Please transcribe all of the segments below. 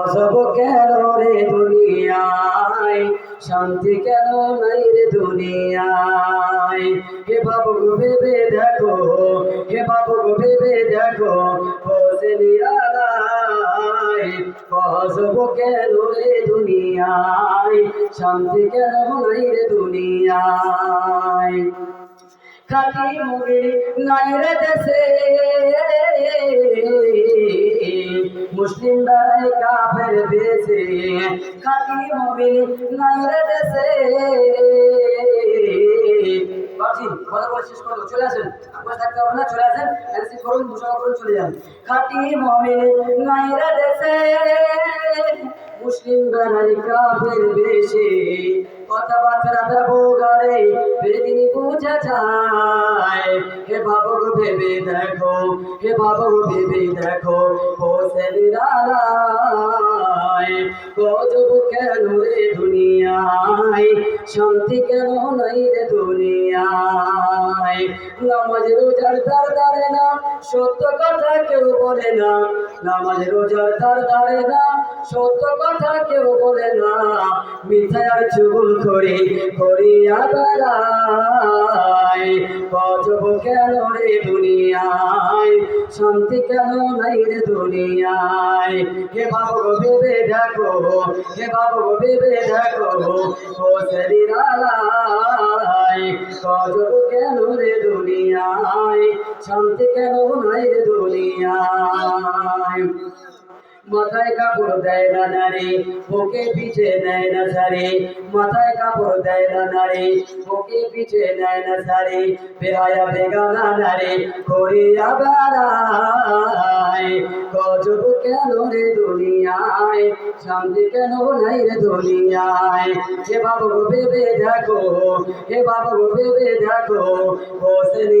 অসব কেন রে দুনিয়ায়? শান্তি কেন নাই রে দুনিয়ায়? হে বাবু ভেবে দেখো, হে বাবু ভেবে দেখো অসব কেন রে দুনিয়ায়? শান্তি কেন নাই রে দুনিয়ায়? খাটি নাই রে দেশে মুসলিম দাঁড়াই কাফের আপনার থাকতে হবে না দেশে কথাবার্তা ব্যবহারে বেদিন বুঝা যায়। হে বাবু দেখো, হে বাবু ভেবে দেখো, হোসেন রালায় গজব কেন রে দুনিয়ায়? শান্তি কেন নাই রে দুনিয়ায়? নামাজ রোজার তার দাঁড়ে না, সত্য কথা কেউ বলে না। নামাজ রোজার তার দাঁড়ে না, সত্য কথা কেউ বলে না। মিথ্যার চুল করে করিয়া বেড়ায় গজব কেন রে দুনিয়ায় শান্তি কেন নাই রে দুনিয়ায়? হে বাবু ভেবে দেখো হে বাবু ভেবে দেখো ও শরীরালায় গজব কেন রে দুনিয়ায়, শান্তি কেন নাই রে দুনিয়ায়? মাথায় কাপড় দেয় না নারী, বুকে পিছে নেয় না সারে মাথায় কাপড় দেয় না নারী, বুকে পিছে নেয় না সারে বেহায়া বেগানা নারী করিয়া বেড়ায় গজব কেন রে দুনিয়ায়? শান্তি কেন নাই রে দুনিয়ায়? হে বাবু ভেবে দেখো, হে বাবু ভেবে দেখো, বসে রে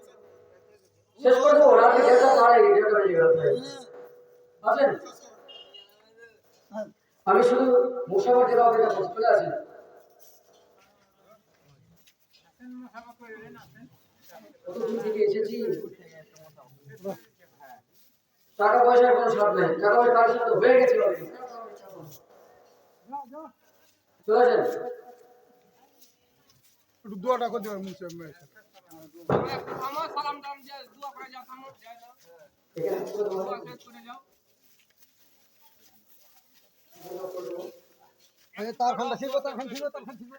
শেষ করে দেবো পারে আমি শুধু দেওয়া অপেক্ষা করছি, চলে এসেছি? টাকা পয়সার কোনো সব নেই। টাকা পয়সা কার সাথে হয়ে গেছে already। চলে আসেন। একটু দোয়াটা করে দেবেন মুছে তার খানটা ছিল তার খান ছিল তার খান ছিল